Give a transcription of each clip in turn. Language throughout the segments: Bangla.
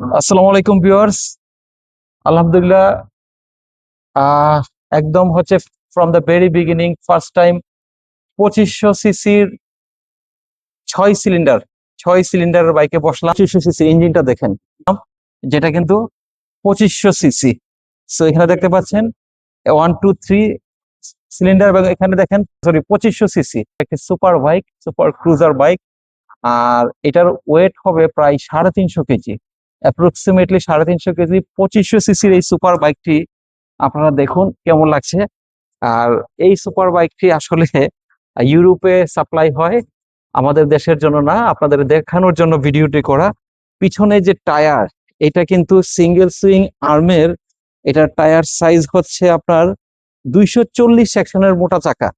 আসসালামু আলাইকুম ভিউয়ার্স। আলহামদুলিল্লাহ একদম হচ্ছে from the very beginning first time পঁচিশশো সিসির ছয় সিলিন্ডার ছয় সিলিন্ডারের বাইকে বসলাম। পঁচিশশো সিসি ইঞ্জিনটা দেখেন, যেটা কিন্তু পঁচিশশো সিসি। সো এখানে দেখতে পাচ্ছেন ওয়ান টু থ্রি সিলিন্ডার এখানে দেখেন সরি পঁচিশশো সিসি। একটি super bike super cruiser bike আর এটার ওয়েট হবে প্রায় সাড়ে তিনশো কেজি। অ্যাপ্রক্সিমেটলি সাড়ে তিনশো কেজি, পঁচিশশো সিসির এই সুপার বাইকটি আপনারা দেখুন কেমন লাগছে। আর এই সুপার বাইকটি আসলে ইউরোপে সাপ্লাই হয়, আমাদের দেশের জন্য না, আপনাদের দেখানোর জন্য ভিডিওটি করা। পিছনে যে টায়ার এটা কিন্তু সিঙ্গেল সুইং আর্মের এটার টায়ার সাইজ হচ্ছে আপনার দুইশো চল্লিশ সেকশনের মোটা চাকা।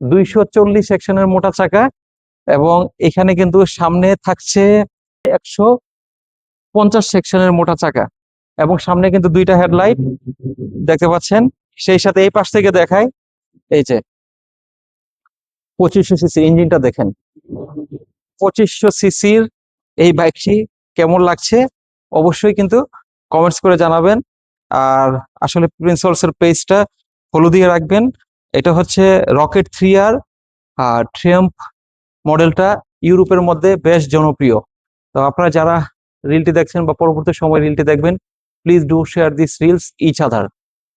দুইশো চল্লিশ সেকশনের মোটা চাকা এবং এখানে কিন্তু সামনে থাকছে একশো পঞ্চাশ সেকশনের মোটা চাকা। এবং সামনে কিন্তু দুইটা হেডলাইট দেখতে পাচ্ছেন। সেই সাথে এই পাশ থেকে দেখায় এই যে পঁচিশশো সিসি ইঞ্জিনটা দেখেন। পঁচিশশো সিসির এই বাইকটি কেমন লাগছে অবশ্যই কিন্তু কমেন্টস করে জানাবেন। আর আসলে প্রিন্সলস এর পেজটা ফলো দিয়ে রাখবেন। এটা হচ্ছে রকেট থ্রি আর আর ট্রিয়াম্প মডেলটা ইউরোপের মধ্যে বেশ জনপ্রিয়। তো আপনারা যারা রিলটি দেখছেন বা পরবর্তী সময় রিলটি দেখবেন please do share this reels each other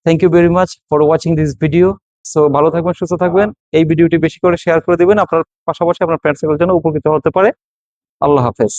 thank you very much for watching this video so ভালো থাকবেন, সুস্থ থাকবেন। এই ভিডিওটি বেশি করে শেয়ার করে দেবেন। আপনার পাশাপাশি আপনার ফ্রেন্ড সার্কেল জন্য উপকৃত হতে পারে। আল্লাহ হাফেজ।